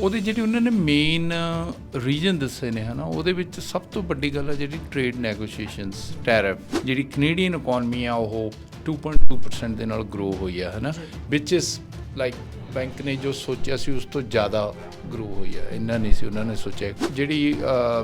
ਉਹਦੇ ਜਿਹੜੀ ਉਹਨਾਂ ਨੇ ਮੇਨ ਰੀਜਨ ਦੱਸੇ ਨੇ ਹਨਾ, ਉਹਦੇ ਵਿੱਚ ਸਭ ਤੋਂ ਵੱਡੀ ਗੱਲ ਹੈ ਜਿਹੜੀ ਟ੍ਰੇਡ ਨੈਗੋਸ਼ੀਏਸ਼ਨਸ ਟੈਰਿਫ ਜਿਹੜੀ ਕੈਨੇਡੀਅਨ ਇਕਨੋਮੀ ਆ, ਉਹ 2.2% ਦੇ ਨਾਲ ਗਰੋ ਹੋਈ ਆ ਹਨਾ ਵਿਚ ਇਜ਼ ਲਾਈਕ ਬੈਂਕ ਨੇ ਜੋ ਸੋਚਿਆ ਸੀ ਉਸ ਤੋਂ ਜ਼ਿਆਦਾ ਗਰੋ ਹੋਈ ਆ। ਇੰਨਾ ਨਹੀਂ ਸੀ, ਉਹਨਾਂ ਨੇ ਸੋਚਿਆ। ਜਿਹੜੀ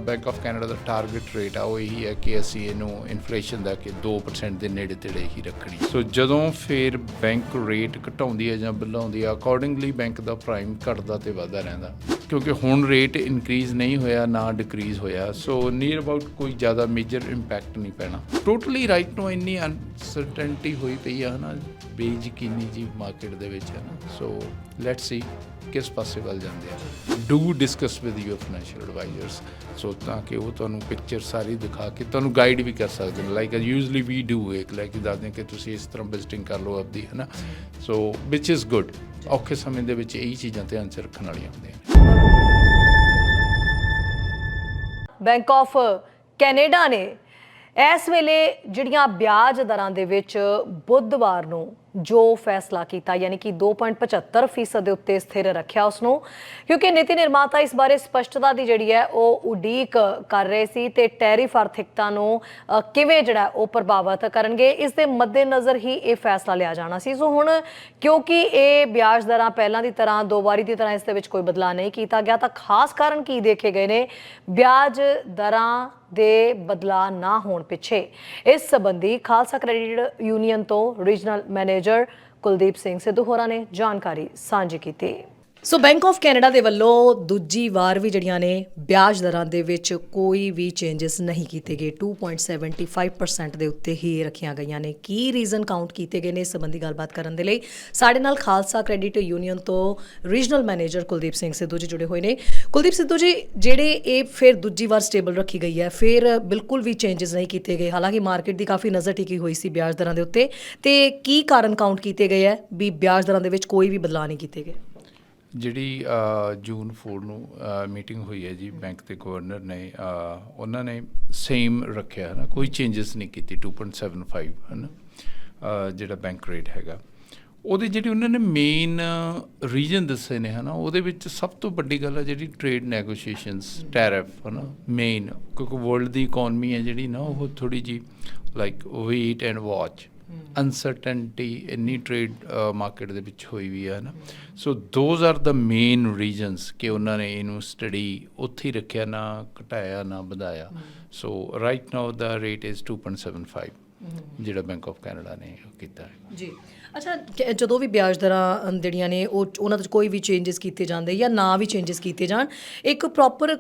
ਬੈਂਕ ਆਫ ਕੈਨੇਡਾ ਦਾ ਟਾਰਗੇਟ ਰੇਟ ਆ, ਉਹ ਇਹੀ ਹੈ ਕਿ ਅਸੀਂ ਇਹਨੂੰ ਇਨਫਲੇਸ਼ਨ ਦਾ ਕਿ 2% ਦੇ ਨੇੜੇ ਤੇੜੇ ਹੀ ਰੱਖਣੀ। ਸੋ ਜਦੋਂ ਫਿਰ ਬੈਂਕ ਰੇਟ ਘਟਾਉਂਦੀ ਹੈ ਜਾਂ ਬੁਲਾਉਂਦੀ ਆ ਅਕੋਰਡਿੰਗਲੀ ਬੈਂਕ ਦਾ ਪ੍ਰਾਈਮ ਘਟਦਾ ਤੇ ਵਧਦਾ ਰਹਿੰਦਾ। ਕਿਉਂਕਿ ਹੁਣ ਰੇਟ ਇਨਕਰੀਜ਼ ਨਹੀਂ ਹੋਇਆ, ਨਾ ਡਿਕਰੀਜ਼ ਹੋਇਆ। ਸੋ ਨੀਅਰ ਅਬਾਊਟ ਕੋਈ ਜ਼ਿਆਦਾ ਮੇਜਰ ਇੰਪੈਕਟ ਨਹੀਂ ਪੈਣਾ। ਟੋਟਲੀ ਰਾਈਟ ਨੂੰ ਇੰਨੀ ਅਨਸਰਟਨਟੀ ਹੋਈ ਪਈ ਆ, ਹਨਾ। ਬੇਯਕੀਨੀ ਜੀ ਮਾਰਕੀਟ ਦੇ ਵਿੱਚ ਹੈ ਨਾ ਸੋ ਲੈਟਸ ਸੀ ਕਿਸ ਪਾਸੇ ਵੱਲ ਜਾਂਦੇ ਆ। Do discuss with your financial advisers so ਤਾਂ ਕਿ ਉਹ ਤੁਹਾਨੂੰ ਪਿਕਚਰ ਸਾਰੀ ਦਿਖਾ ਕੇ ਤੁਹਾਨੂੰ ਗਾਈਡ ਵੀ ਕਰ ਸਕਦੇ ਨੇ। ਲਾਈਕ ਯੂਜ਼ਲੀ ਵੀ ਡੂ ਇੱਕ ਲਾਈਕ ਦੱਸਦੇ ਕਿ ਤੁਸੀਂ ਇਸ ਤਰ੍ਹਾਂ ਵਿਜ਼ਿਟਿੰਗ ਕਰ ਲਓ ਆਪਦੀ ਹੈ ਸੋ ਵਿਚ ਇਜ਼ ਗੁੱਡ ਔਖੇ ਸਮੇਂ ਦੇ ਵਿੱਚ ਇਹੀ ਚੀਜ਼ਾਂ ਧਿਆਨ 'ਚ ਰੱਖਣ ਵਾਲੀਆਂ ਹੁੰਦੀਆਂ ਬੈਂਕ ਆਫ ਕੈਨੇਡਾ ਨੇ ਇਸ ਵੇਲੇ ਜਿਹੜੀਆਂ ਵਿਆਜ ਦਰਾਂ ਦੇ ਵਿੱਚ ਬੁੱਧਵਾਰ ਨੂੰ ਜੋ ਫੈਸਲਾ ਕੀਤਾ, ਯਾਨੀ ਕਿ 2.75% ਫੀਸਦ ਦੇ ਉੱਤੇ ਸਥਿਰ ਰੱਖਿਆ ਉਸ ਨੂੰ ਕਿਉਂਕਿ ਨੀਤੀ ਨਿਰਮਾਤਾ ਇਸ ਬਾਰੇ ਸਪਸ਼ਟਤਾ ਦੀ ਜਿਹੜੀ ਹੈ, ਉਹ ਉਡੀਕ ਕਰ ਰਹੇ ਸੀ ਤੇ ਟੈਰਿਫ ਆਰਥਿਕਤਾ ਨੂੰ ਕਿਵੇਂ ਜਿਹੜਾ ਉਹ ਪ੍ਰਭਾਵਿਤ ਕਰਨਗੇ, ਇਸ ਦੇ ਮੱਦੇਨਜ਼ਰ ਹੀ ਇਹ ਫੈਸਲਾ ਲਿਆ ਜਾਣਾ ਸੀ। ਸੋ ਹੁਣ ਕਿਉਂਕਿ ਇਹ ਵਿਆਜ ਦਰਾਂ ਪਹਿਲਾਂ ਦੀ ਤਰ੍ਹਾਂ, ਦੋ ਵਾਰੀ ਦੀ ਤਰ੍ਹਾਂ ਇਸ ਦੇ ਵਿੱਚ ਕੋਈ ਬਦਲਾਅ ਨਹੀਂ ਕੀਤਾ ਗਿਆ, ਤਾਂ ਖਾਸ ਕਾਰਨ ਕੀ ਦੇਖੇ ਗਏ ਨੇ? ਵਿਆਜ ਦਰਾਂ ਦੇ ਬਦਲਾਅ ਨਾ ਹੋਣ ਪਿੱਛੇ ਇਸ ਸੰਬੰਧੀ ਖਾਲਸਾ ਕ੍ਰੈਡਿਟ ਯੂਨੀਅਨ ਤੋਂ ਰੀਜਨਲ ਮੈਨੇਜਰ ਕੁਲਦੀਪ ਸਿੰਘ ਸਿੱਧੂ ਹੋਰਾਂ ਨੇ ਜਾਣਕਾਰੀ ਸਾਂਝੀ ਕੀਤੀ। ਸੋ ਬੈਂਕ ਆਫ ਕੈਨੇਡਾ ਦੇ ਵੱਲੋਂ ਦੂਜੀ ਵਾਰ ਵੀ ਜਿਹੜੀਆਂ ਨੇ ਵਿਆਜ ਦਰਾਂ ਦੇ ਵਿੱਚ ਕੋਈ ਵੀ ਚੇਂਜਸ ਨਹੀਂ ਕੀਤੇ ਗਏ। 2.75% ਦੇ ਉੱਤੇ ਹੀ ਰੱਖੀਆਂ ਗਈਆਂ ਨੇ। ਕੀ ਰੀਜ਼ਨ ਕਾਊਂਟ ਕੀਤੇ ਗਏ ਨੇ ਇਸ ਸੰਬੰਧੀ ਗੱਲਬਾਤ ਕਰਨ ਦੇ ਲਈ? ਸਾਡੇ ਨਾਲ ਖਾਲਸਾ ਕ੍ਰੈਡਿਟ ਯੂਨੀਅਨ ਤੋਂ ਰੀਜਨਲ ਮੈਨੇਜਰ ਕੁਲਦੀਪ ਸਿੰਘ ਸਿੱਧੂ ਜੀ ਜੁੜੇ ਹੋਏ ਨੇ। ਕੁਲਦੀਪ ਸਿੱਧੂ ਜੀ, ਜਿਹੜੇ ਇਹ ਫਿਰ ਦੂਜੀ ਵਾਰ ਸਟੇਬਲ ਰੱਖੀ ਗਈ ਹੈ, ਫਿਰ ਬਿਲਕੁਲ ਵੀ ਚੇਂਜਸ ਨਹੀਂ ਕੀਤੇ ਗਏ। ਹਾਲਾਂਕਿ ਮਾਰਕੀਟ ਦੀ ਕਾਫੀ ਨਜ਼ਰ ਟਿਕੀ ਹੋਈ ਸੀ ਵਿਆਜ ਦਰਾਂ ਦੇ ਉੱਤੇ। ਤੇ ਕੀ ਕਾਰਨ ਕਾਊਂਟ ਕੀਤੇ ਗਏ ਹੈ ਵੀ ਵਿਆਜ ਦਰਾਂ ਦੇ ਵਿੱਚ ਕੋਈ ਵੀ ਬਦਲਾਅ ਨਹੀਂ ਕੀਤੇ ਗਏ? ਜਿਹੜੀ ਜੂਨ 4 ਨੂੰ ਮੀਟਿੰਗ ਹੋਈ ਹੈ ਜੀ ਬੈਂਕ ਦੇ ਗਵਰਨਰ ਨੇ ਉਹਨਾਂ ਨੇ ਸੇਮ ਰੱਖਿਆ ਹੈ ਨਾ ਕੋਈ ਚੇਂਜਸ ਨਹੀਂ ਕੀਤੀ 2.75 ਹੈ ਨਾ ਜਿਹੜਾ ਬੈਂਕ ਰੇਟ ਹੈਗਾ। ਉਹਦੇ ਜਿਹੜੀ ਉਹਨਾਂ ਨੇ ਮੇਨ ਰੀਜਨ ਦੱਸੇ ਨੇ, ਹਨਾ? ਉਹਦੇ ਵਿੱਚ ਸਭ ਤੋਂ ਵੱਡੀ ਗੱਲ ਹੈ ਜਿਹੜੀ ਟ੍ਰੇਡ ਨੈਗੋਸ਼ੀਏਸ਼ਨਸ ਟੈਰਿਫ ਹਨਾ? ਮੇਨ ਕਿਉਂਕਿ ਵਰਲਡ ਦੀ ਇਕਨੋਮੀ ਹੈ ਜਿਹੜੀ ਨਾ, ਉਹ ਥੋੜੀ ਜੀ like wait and watch uncertainty ਇੰਨੀ ਟ੍ਰੇਡ ਮਾਰਕੀਟ ਦੇ ਵਿੱਚ ਹੋਈ ਵੀ ਹੈ ਨਾ। So those are the main reasons ਕਿ ਉਹਨਾਂ ਨੇ ਇਹਨੂੰ ਸਟੱਡੀ ਉੱਥੇ ਹੀ ਰੱਖਿਆ ਨਾ ਘਟਾਇਆ ਨਾ ਵਧਾਇਆ। So right now the rate is 2.75 ਜਿਹੜਾ ਬੈਂਕ ਆਫ ਕੈਨੇਡਾ ਨੇ ਉਹ ਕੀਤਾ ਹੈ। ਜੀ। ਅੱਛਾ ਕਿ- ਜਦੋਂ ਵੀ ਵਿਆਜ ਦਰਾਂ ਅਮ, ਜਿਹੜੀਆਂ ਨੇ ਉਹ ਉਹਨਾਂ ਵਿੱਚ ਕੋਈ ਵੀ ਚੇਂਜਸ ਕੀਤੇ ਜਾਂਦੇ ਜਾਂ ਨਾ ਵੀ ਚੇਂਜਸ ਕੀਤੇ ਜਾਣ ਇੱਕ ਪ੍ਰੋਪਰ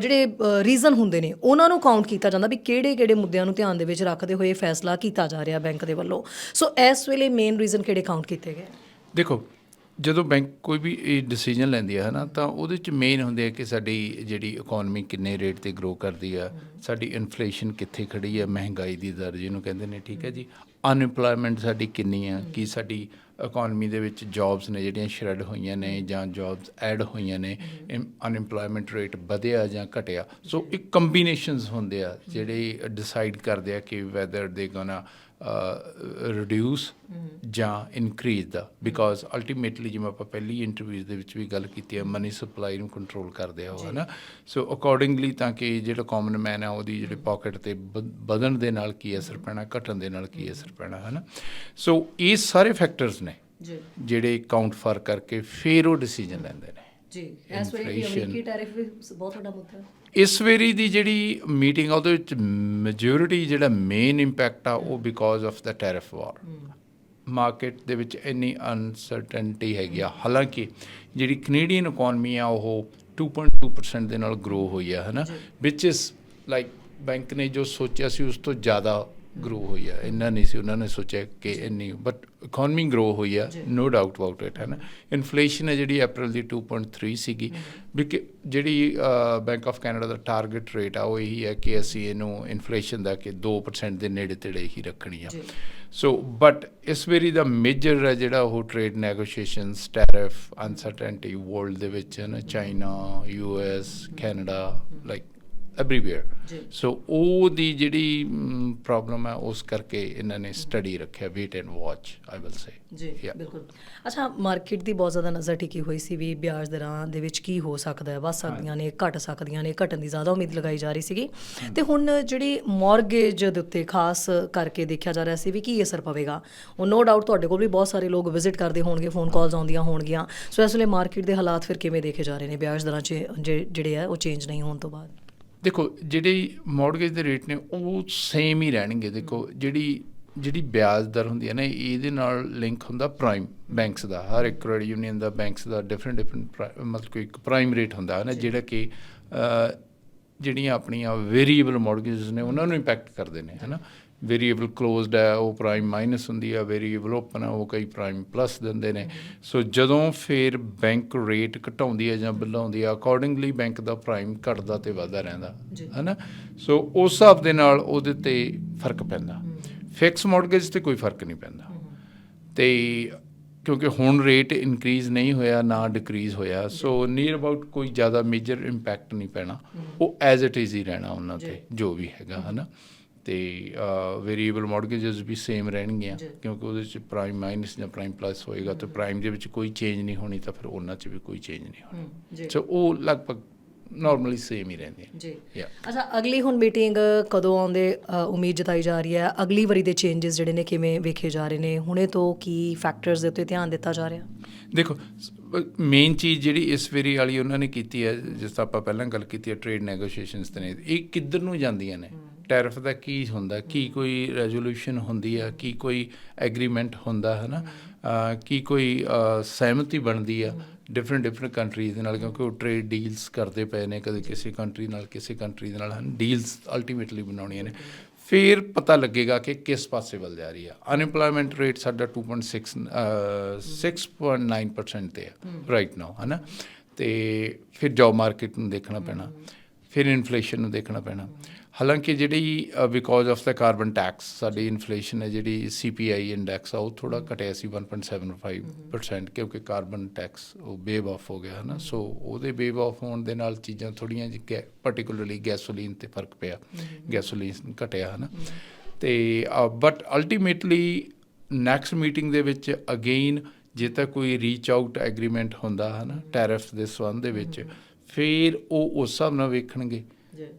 ਜਿਹੜੇ ਰੀਜ਼ਨ ਹੁੰਦੇ ਨੇ ਉਹਨਾਂ ਨੂੰ ਕਾਊਂਟ ਕੀਤਾ ਜਾਂਦਾ ਵੀ ਕਿਹੜੇ ਕਿਹੜੇ ਮੁੱਦਿਆਂ ਨੂੰ ਧਿਆਨ ਦੇ ਵਿੱਚ ਰੱਖਦੇ ਹੋਏ ਇਹ ਫੈਸਲਾ ਕੀਤਾ ਜਾ ਰਿਹਾ ਬੈਂਕ ਦੇ ਵੱਲੋਂ। ਸੋ ਇਸ ਵੇਲੇ ਮੇਨ ਰੀਜ਼ਨ ਕਿਹੜੇ ਕਾਊਂਟ ਕੀਤੇ ਗਏ? ਦੇਖੋ ਜਦੋਂ ਬੈਂਕ ਕੋਈ ਵੀ ਇਹ ਡਿਸੀਜਨ ਲੈਂਦੀ ਹੈ ਨਾ ਤਾਂ ਉਹਦੇ ਚ ਮੇਨ ਹੁੰਦੇ ਆ ਕਿ ਸਾਡੀ ਜਿਹੜੀ ਇਕਨੋਮੀ ਕਿੰਨੇ ਰੇਟ ਤੇ ਗਰੋ ਕਰਦੀ ਆ, ਸਾਡੀ ਇਨਫਲੇਸ਼ਨ ਕਿੱਥੇ ਖੜੀ ਆ, ਮਹਿੰਗਾਈ ਦੀ ਦਰ ਜਿਹਨੂੰ ਕਹਿੰਦੇ ਨੇ, ਠੀਕ ਹੈ ਜੀ। ਅਨਇੰਪਲੋਇਮੈਂਟ ਸਾਡੀ ਕਿੰਨੀ ਆ, ਕੀ ਸਾਡੀ ਇਕਨੋਮੀ ਦੇ ਵਿੱਚ ਜੌਬਸ ਨੇ ਜਿਹੜੀਆਂ ਸ਼ਰੈਡ ਹੋਈਆਂ ਨੇ ਜਾਂ ਜੌਬਸ ਐਡ ਹੋਈਆਂ ਨੇ ਅਨਇੰਪਲੋਇਮੈਂਟ ਰੇਟ ਵਧਿਆ ਜਾਂ ਘਟਿਆ। ਸੋ ਇੱਕ ਕੰਬੀਨੇਸ਼ਨਸ ਹੁੰਦੇ ਆ ਜਿਹੜੇ ਡਿਸਾਈਡ ਕਰਦੇ ਆ ਕਿ ਵੈਦਰ ਦੇ ਗੋਨਾ ਰਿਡਿਊਸ ਜਾਂ ਇਨਕਰੀਜ਼ ਦਾ। ਬਿਕਾਜ਼ ਅਲਟੀਮੇਟਲੀ ਜਿਵੇਂ ਆਪਾਂ ਪਹਿਲੀ ਇੰਟਰਵਿਊਜ਼ ਦੇ ਵਿੱਚ ਵੀ ਗੱਲ ਕੀਤੀ ਹੈ ਮਨੀ ਸਪਲਾਈ ਨੂੰ ਕੰਟਰੋਲ ਕਰਦੇ ਆ ਉਹ ਹੈ ਨਾ ਸੋ ਅਕੋਰਡਿੰਗਲੀ ਤਾਂ ਕਿ ਜਿਹੜਾ ਕਾਮਨ ਮੈਨ ਹੈ ਉਹਦੀ ਜਿਹੜੇ ਪਾਕਟ ਤੇ ਵਧ- ਵਧਣ ਦੇ ਨਾਲ ਕੀ ਅਸਰ ਪੈਣਾ ਘਟਣ ਦੇ ਨਾਲ ਕੀ ਅਸਰ ਪੈਣਾ ਹੈ ਨਾ ਸੋ ਇਹ ਸਾਰੇ ਫੈਕਟਰਸ ਜੀ। ਜਿਹੜੇ ਕਾਊਂਟ ਫਰ ਕਰਕੇ ਫਿਰ ਉਹ ਡਿਸੀਜਨ ਲੈਂਦੇ ਨੇ। ਜੀ ਇਸ ਵੇਲੇ Inflation- ਅਮਰੀਕੀ ਟੈਰਿਫ ਵੀ ਬਹੁਤ ਵੱਡਾ ਮੁੱਦਾ ਇਸ ਵੇਰੀ ਦੀ ਜਿਹੜੀ ਮੀਟਿੰਗ ਆ ਉਹਦੇ ਵਿੱਚ ਮੈਜੋਰਿਟੀ ਜਿਹੜਾ ਮੇਨ ਇੰਪੈਕਟ ਆ ਉਹ because of the tariff war market ਦੇ ਵਿੱਚ ਇੰਨੀ ਅਨਸਰਟਨਟੀ ਹੈਗੀ ਆ। ਹਾਲਾਂਕਿ ਜਿਹੜੀ ਕੈਨੇਡੀਅਨ ਇਕਨੋਮੀ ਆ ਉਹ 2.2% ਦੇ ਨਾਲ ਗਰੋ ਹੋਈ ਆ ਹਨਾ। ਵਿਚ ਇਜ਼ ਲਾਈਕ ਬੈਂਕ ਨੇ ਜੋ ਸੋਚਿਆ ਸੀ ਉਸ ਤੋਂ ਜ਼ਿਆਦਾ ਗਰੋ ਹੋਈ ਆ। ਇੰਨਾ ਨਹੀਂ ਸੀ ਉਹਨਾਂ ਨੇ ਸੋਚਿਆ ਕਿ ਇੰਨੀ ਬਟ ਇਕਨੋਮੀ ਗਰੋ ਹੋਈ ਆ ਨੋ ਡਾਊਟ ਅਬਾਊਟ ਇਟ ਹੈ ਨਾ ਇਨਫਲੇਸ਼ਨ ਹੈ ਜਿਹੜੀ ਅਪ੍ਰੈਲ ਦੀ 2.3 ਸੀਗੀ। ਜਿਹੜੀ ਬੈਂਕ ਆਫ ਕੈਨੇਡਾ ਦਾ ਟਾਰਗੇਟ ਰੇਟ ਆ ਉਹ ਇਹੀ ਹੈ ਕਿ ਅਸੀਂ ਇਹਨੂੰ ਇਨਫਲੇਸ਼ਨ ਦਾ ਕਿ 2% ਦੇ ਨੇੜੇ ਤੇੜੇ ਹੀ ਰੱਖਣੀ ਆ। ਸੋ ਬਟ ਇਸ ਵੇਰੀ ਦਾ ਮੇਜਰ ਹੈ ਜਿਹੜਾ ਉਹ trade negotiations tariff uncertainty world ਦੇ ਵਿੱਚ ਹੈ ਨਾ China U S Canada like everywhere. So ਉਹ ਦੀ ਜਿਹੜੀ ਪ੍ਰੋਬਲਮ ਹੈ ਉਸ ਕਰਕੇ ਇਹਨਾਂ ਨੇ ਸਟੱਡੀ ਰੱਖਿਆ wait and watch I will say ਜੀ. ਬਿਲਕੁਲ। ਅੱਛਾ ਮਾਰਕੀਟ ਦੀ ਬਹੁਤ ਜ਼ਿਆਦਾ ਨਜ਼ਰ ਟਿਕੀ ਹੋਈ ਸੀ ਵੀ ਵਿਆਜ ਦਰਾਂ ਦੇ ਵਿੱਚ ਕੀ ਹੋ ਸਕਦਾ ਹੈ ਵੱਧ ਸਕਦੀਆਂ ਨੇ ਘਟ ਸਕਦੀਆਂ ਨੇ ਘਟਣ ਦੀ ਜ਼ਿਆਦਾ ਉਮੀਦ ਲਗਾਈ ਜਾ ਰਹੀ ਸੀਗੀ। ਤੇ ਹੁਣ ਜਿਹੜੀ ਮਾਰਗੇਜ ਦੇ ਉੱਤੇ ਖਾਸ ਕਰਕੇ ਦੇਖਿਆ ਜਾ ਰਿਹਾ ਸੀ ਵੀ ਕੀ ਅਸਰ ਪਵੇਗਾ। ਉਹ ਨੋ ਡਾਊਟ ਤੁਹਾਡੇ ਕੋਲ ਵੀ ਬਹੁਤ ਸਾਰੇ ਲੋਕ ਵਿਜ਼ਿਟ ਕਰਦੇ ਹੋਣਗੇ ਫੋਨ ਕਾਲਸ ਆਉਂਦੀਆਂ ਹੋਣਗੀਆਂ। ਸੋ ਇਸ ਵੇਲੇ ਮਾਰਕੀਟ ਦੇ ਹਾਲਾਤ ਫਿਰ ਕਿਵੇਂ ਦੇਖੇ ਜਾ ਰਹੇ ਨੇ? ਵਿਆਜ ਦਰਾਂ 'ਚ ਜਿਹੜੇ ਆ ਉਹ ਚੇਂਜ ਨਹੀਂ ਹੋਣ ਤੋਂ ਬਾਅਦ। ਦੇਖੋ ਜਿਹੜੀ ਮਾਰਗੇਜ ਦੇ ਰੇਟ ਨੇ ਉਹ ਸੇਮ ਹੀ ਰਹਿਣਗੇ। ਦੇਖੋ ਜਿਹੜੀ ਜਿਹੜੀ ਵਿਆਜ ਦਰ ਹੁੰਦੀ ਹੈ ਨਾ ਇਹਦੇ ਨਾਲ ਲਿੰਕ ਹੁੰਦਾ ਪ੍ਰਾਈਮ ਬੈਂਕਸ ਦਾ। ਹਰ ਇੱਕ ਕ੍ਰੈਡਿਟ ਯੂਨੀਅਨ ਦਾ ਬੈਂਕਸ ਦਾ ਡਿਫਰੈਂਟ ਡਿਫਰੈਂਟ ਮਤਲਬ ਕੋਈ ਇੱਕ ਪ੍ਰਾਈਮ ਰੇਟ ਹੁੰਦਾ ਹੈ ਨਾ ਜਿਹੜਾ ਕਿ ਜਿਹੜੀਆਂ ਆਪਣੀਆਂ ਵੇਰੀਏਬਲ ਮਾਰਗੇजेस ਨੇ ਉਹਨਾਂ ਨੂੰ ਇੰਪੈਕਟ ਕਰਦੇ ਨੇ ਹੈਨਾ ਵੇਰੀਏਬਲ ਕਲੋਜ਼ਡ ਹੈ ਉਹ ਪ੍ਰਾਈਮ ਮਾਈਨਸ ਹੁੰਦੀ ਹੈ ਵੇਰੀਏਬਲ ਓਪਨ ਹੈ ਉਹ ਕਈ ਪ੍ਰਾਈਮ ਪਲੱਸ ਦਿੰਦੇ ਨੇ। ਸੋ ਜਦੋਂ ਫਿਰ ਬੈਂਕ ਰੇਟ ਘਟਾਉਂਦੀ ਹੈ ਜਾਂ ਵਧਾਉਂਦੀ ਹੈ ਅਕੋਰਡਿੰਗਲੀ ਬੈਂਕ ਦਾ ਪ੍ਰਾਈਮ ਘਟਦਾ ਤੇ ਵਧਦਾ ਰਹਿੰਦਾ ਹੈਨਾ? ਸੋ ਉਸ ਹਿਸਾਬ ਦੇ ਨਾਲ ਉਹਦੇ ਤੇ ਫ਼ਰਕ ਪੈਂਦਾ। ਫਿਕਸ ਮਾਰਗੇਜ ਤੇ ਕੋਈ ਫ਼ਰਕ ਨਹੀਂ ਪੈਂਦਾ। ਤੇ ਕਿਉਂਕਿ ਹੁਣ ਰੇਟ ਇਨਕਰੀਜ਼ ਨਹੀਂ ਹੋਇਆ ਨਾ ਡਿਕਰੀਜ਼ ਹੋਇਆ ਸੋ ਨੀਅਰ ਅਬਾਊਟ ਕੋਈ ਜ਼ਿਆਦਾ ਮੇਜਰ ਇੰਪੈਕਟ ਨਹੀਂ ਪੈਣਾ। ਉਹ ਐਜ਼ ਇਟ ਇਜ਼ ਹੀ ਰਹਿਣਾ ਉਹਨਾਂ ਤੇ ਜੋ ਵੀ ਹੈਗਾ ਹਨਾ? ਤੇ ਵੇਰੀਏਬਲ ਮਾਰਗੇजेस ਵੀ ਸੇਮ ਰਹਿਣਗੀਆਂ ਕਿਉਂਕਿ ਉਹਦੇ ਚ ਪ੍ਰਾਈਮ ਮਾਈਨਸ ਜਾਂ ਪ੍ਰਾਈਮ ਪਲੱਸ ਹੋਏਗਾ ਤੇ ਪ੍ਰਾਈਮ ਦੇ ਵਿੱਚ ਕੋਈ ਚੇਂਜ ਨਹੀਂ ਹੋਣੀ ਤਾਂ ਫਿਰ ਉਹਨਾਂ ਚ ਵੀ ਕੋਈ ਚੇਂਜ ਨਹੀਂ ਹੋਣੀ। ਸੋ ਉਹ ਲਗਭਗ ਨਾਰਮਲੀ ਸੇਮ ਹੀ ਰਹਿੰਦੀਆਂ ਜੀ. ਅੱਛਾ ਅਗਲੀ ਹੁਣ ਮੀਟਿੰਗ ਕਦੋਂ ਆਉਂਦੇ ਉਮੀਦ ਜਤਾਈ ਜਾ ਰਹੀ ਹੈ? ਅਗਲੀ ਵਾਰੀ ਦੇ ਚੇਂਜਸ ਜਿਹੜੇ ਨੇ ਕਿਵੇਂ ਵੇਖੇ ਜਾ ਰਹੇ ਨੇ? ਹੁਣੇ ਤੋਂ ਕੀ ਫੈਕਟਰਸ ਦੇ ਉੱਤੇ ਧਿਆਨ ਦਿੱਤਾ ਜਾ ਰਿਹਾ? ਦੇਖੋ ਮੇਨ ਚੀਜ਼ ਜਿਹੜੀ ਇਸ ਵੇਰੀ ਵਾਲੀ ਉਹਨਾਂ ਨੇ ਕੀਤੀ ਹੈ ਜਿਸ ਤਰ੍ਹਾਂ ਆਪਾਂ ਪਹਿਲਾਂ ਗੱਲ ਕੀਤੀ ਹੈ ਟ੍ਰੇਡ ਨੈਗੋਸ਼ੀਏਸ਼ਨਸ ਤੇ ਇਹ ਕਿੱਧਰ ਨੂੰ ਜਾਂਦੀਆਂ ਨੇ? ਟੈਰਿਫ ਦਾ ਕੀ ਹੁੰਦਾ? ਕੀ ਕੋਈ ਰੈਜ਼ੋਲੂਸ਼ਨ ਹੁੰਦੀ ਹੈ ਕੀ ਕੋਈ ਐਗਰੀਮੈਂਟ ਹੁੰਦਾ ਹੈ ਨਾ ਕੀ ਕੋਈ ਸਹਿਮਤੀ ਬਣਦੀ ਆ ਡਿਫਰੈਂਟ ਡਿਫਰੈਂਟ ਕੰਟਰੀਜ਼ ਦੇ ਨਾਲ? ਕਿਉਂਕਿ ਉਹ ਟ੍ਰੇਡ ਡੀਲਸ ਕਰਦੇ ਪਏ ਨੇ ਕਦੇ ਕਿਸੇ ਕੰਟਰੀ ਨਾਲ ਕਿਸੇ ਕੰਟਰੀ ਦੇ ਨਾਲ ਹਨ? ਡੀਲਸ ਅਲਟੀਮੇਟਲੀ ਬਣਾਉਣੀਆਂ ਨੇ। ਫਿਰ ਪਤਾ ਲੱਗੇਗਾ ਕਿ ਕਿਸ ਪਾਸੇ ਵੱਲ ਜਾ ਰਹੀ ਆ। ਅਨਇੰਪਲੋਇਮੈਂਟ ਰੇਟ ਸਾਡਾ 2.6 ਅਹ, 6.9% ਤੇ ਆ ਰਾਈਟ ਨਾਓ ਹਨਾ? ਤੇ ਫਿਰ ਜੌਬ ਮਾਰਕੀਟ ਨੂੰ ਦੇਖਣਾ ਪੈਣਾ। ਫਿਰ ਇਨਫਲੇਸ਼ਨ ਨੂੰ ਦੇਖਣਾ ਪੈਣਾ। ਹਾਲਾਂਕਿ ਜਿਹੜੀ because of the carbon tax ਸਾਡੀ ਇਨਫਲੇਸ਼ਨ ਹੈ ਜਿਹੜੀ ਸੀਪੀਆਈ ਇੰਡੈਕਸ ਆ ਉਹ ਥੋੜਾ ਘਟਿਆ ਸੀ 1.75% ਕਿਉਂਕਿ ਕਾਰਬਨ ਟੈਕਸ ਉਹ ਬੇਵ ਆਫ ਹੋ ਗਿਆ ਹਨਾ। ਸੋ ਉਹਦੇ ਬੇਵ ਆਫ ਹੋਣ ਦੇ ਨਾਲ ਚੀਜ਼ਾਂ ਥੋੜੀਆਂ ਜਿਹੀ ਪਾਰਟਿਕੂਲਰਲੀ ਗੈਸੋਲੀਨ ਤੇ ਫ਼ਰਕ ਪਿਆ। ਗੈਸੋਲੀਨ ਘਟਿਆ ਹਨਾ। ਤੇ ਬਟ ਅਲਟੀਮੇਟਲੀ ਨੈਕਸਟ ਮੀਟਿੰਗ ਦੇ ਵਿੱਚ ਅਗੇਨ ਜੇ ਤਾਂ ਕੋਈ ਰੀਚ ਆਊਟ ਐਗਰੀਮੈਂਟ ਹੁੰਦਾ ਹੈ। ਨਾ ਟੈਰਿਫ ਦੇ ਸੰਬੰਧ ਦੇ ਵਿੱਚ ਫਿਰ ਉਹ ਉਸ ਹਿਸਾਬ ਨਾਲ ਵੇਖਣਗੇ।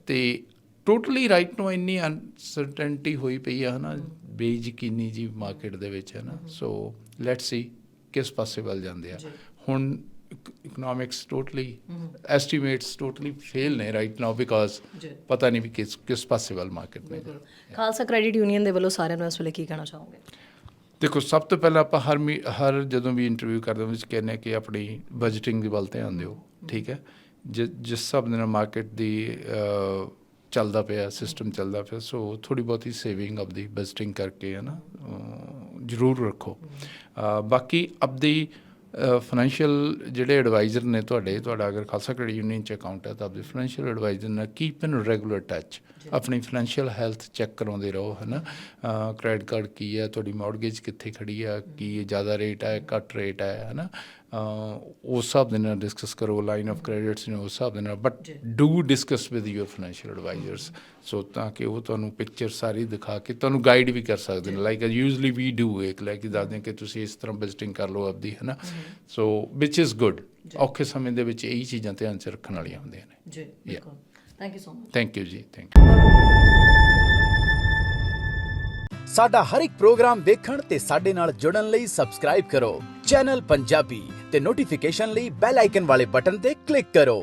ਤੇ ਟੋਟਲੀ ਰਾਈਟ ਨੂੰ ਇੰਨੀ ਅਨਸਰਟੈਨਟੀ ਹੋਈ ਪਈ ਆ ਹਨਾ? ਬੇਯਕੀਨੀ ਜੀ ਮਾਰਕੀਟ ਦੇ ਵਿੱਚ ਹੈ ਨਾ ਸੋ ਲੈਟਸ ਸੀ ਕਿਸ ਪਾਸੇ ਵੱਲ ਜਾਂਦੇ ਆ। ਹੁਣ economics totally estimates totally fail ਨੇ ਰਾਈਟ ਨਾਓ ਬਿਕਾਜ਼। ਪਤਾ ਨਹੀਂ ਵੀ ਕਿਸ ਕਿਸ ਪਾਸੇ ਵੱਲ ਮਾਰਕੀਟ ਨੇ। ਖਾਲਸਾ ਕ੍ਰੈਡਿਟ ਯੂਨੀਅਨ ਦੇ ਵੱਲੋਂ ਸਾਰਿਆਂ ਨੂੰ ਇਸ ਵੇਲੇ ਕੀ ਕਹਿਣਾ ਚਾਹੋਗੇ? ਦੇਖੋ ਸਭ ਤੋਂ ਪਹਿਲਾਂ ਆਪਾਂ ਹਰ ਹਰ ਜਦੋਂ ਵੀ ਇੰਟਰਵਿਊ ਕਰਦੇ ਹਾਂ ਵਿੱਚ ਕਹਿੰਦੇ ਕਿ ਆਪਣੀ ਬਜਟਿੰਗ ਦੇ ਵੱਲ ਧਿਆਨ ਦਿਓ ਠੀਕ ਹੈ? ਜਿਸ ਦੇ ਨਾਲ ਮਾਰਕੀਟ ਦੀ ਚੱਲਦਾ ਪਿਆ ਸਿਸਟਮ ਚੱਲਦਾ ਪਿਆ ਸੋ ਥੋੜੀ ਬਹੁਤੀ ਸੇਵਿੰਗ ਆਪਦੀ ਬਜਟਿੰਗ ਕਰਕੇ ਹੈ ਨਾ ਜ਼ਰੂਰ ਰੱਖੋ। ਬਾਕੀ ਆਪਦੀ ਫਾਈਨੈਂਸ਼ੀਅਲ ਜਿਹੜੇ ਐਡਵਾਈਜ਼ਰ ਨੇ ਤੁਹਾਡੇ, ਤੁਹਾਡਾ ਅਗਰ ਖਾਲਸਾ ਕ੍ਰੈਡਿਟ ਯੂਨੀਅਨ ਚ ਅਕਾਊਂਟ ਹੈ, ਤਾਂ ਆਪਦੇ ਫਾਈਨੈਂਸ਼ੀਅਲ ਐਡਵਾਈਜ਼ਰ ਨਾਲ ਕੀਪ ਇਨ ਰੈਗੂਲਰ ਟੱਚ ਆਪਣੀ ਫਾਈਨੈਂਸ਼ੀਅਲ ਹੈਲਥ ਚੈੱਕ ਕਰਾਉਂਦੇ ਰਹੋ ਹੈ ਨਾ ਕ੍ਰੈਡਿਟ ਕਾਰਡ ਕੀ ਹੈ? ਤੁਹਾਡੀ ਮਾਰਗੇਜ ਕਿੱਥੇ ਖੜੀ ਹੈ? ਕੀ ਜ਼ਿਆਦਾ ਰੇਟ ਹੈ? ਘੱਟ ਰੇਟ ਹੈ? ਹੈ ਨਾ ਉਸ ਹਿਸਾਬ ਦੇ ਨਾਲ ਡਿਸਕਸ ਕਰੋ ਲਾਈਨ ਆਫ ਕ੍ਰੈਡਿਟਸ ਨੇ ਉਸ ਹਿਸਾਬ ਦੇ ਨਾਲ but do discuss with your financial advisers so ਤਾਂ ਕਿ ਉਹ ਤੁਹਾਨੂੰ ਪਿਕਚਰ ਸਾਰੀ ਦਿਖਾ ਕੇ ਤੁਹਾਨੂੰ ਗਾਈਡ ਵੀ ਕਰ ਸਕਦੇ ਨੇ। ਲਾਈਕ ਯੂਜ਼ਲੀ ਵੀ ਡੂ ਇੱਕ ਲਾਈਕ ਦੱਸਦੇ ਹਾਂ ਕਿ ਤੁਸੀਂ ਇਸ ਤਰ੍ਹਾਂ ਬਜਟਿੰਗ ਕਰ ਲਓ ਆਪਦੀ ਹੈ ਨਾ ਸੋ ਵਿਚ ਇਜ਼ ਗੁੱਡ ਔਖੇ ਸਮੇਂ ਦੇ ਵਿੱਚ ਇਹੀ ਚੀਜ਼ਾਂ ਧਿਆਨ ਚ ਰੱਖਣ ਵਾਲੀਆਂ ਹੁੰਦੀਆਂ ਨੇ। ਜੀ ਬਿਲਕੁਲ। Thank you so much thank you ਜੀ ਥੈਂਕ ਯੂ ਸਾਡਾ ਹਰ ਇੱਕ ਪ੍ਰੋਗਰਾਮ ਵੇਖਣ ਤੇ ਸਾਡੇ ਨਾਲ ਜੁੜਨ ਲਈ ਸਬਸਕ੍ਰਾਈਬ ਕਰੋ। ਚੈਨਲ ਪੰਜਾਬੀ ਤੇ ਨੋਟੀਫਿਕੇਸ਼ਨ ਲਈ ਬੈਲ ਆਈਕਨ ਵਾਲੇ ਬਟਨ ਤੇ ਕਲਿੱਕ ਕਰੋ।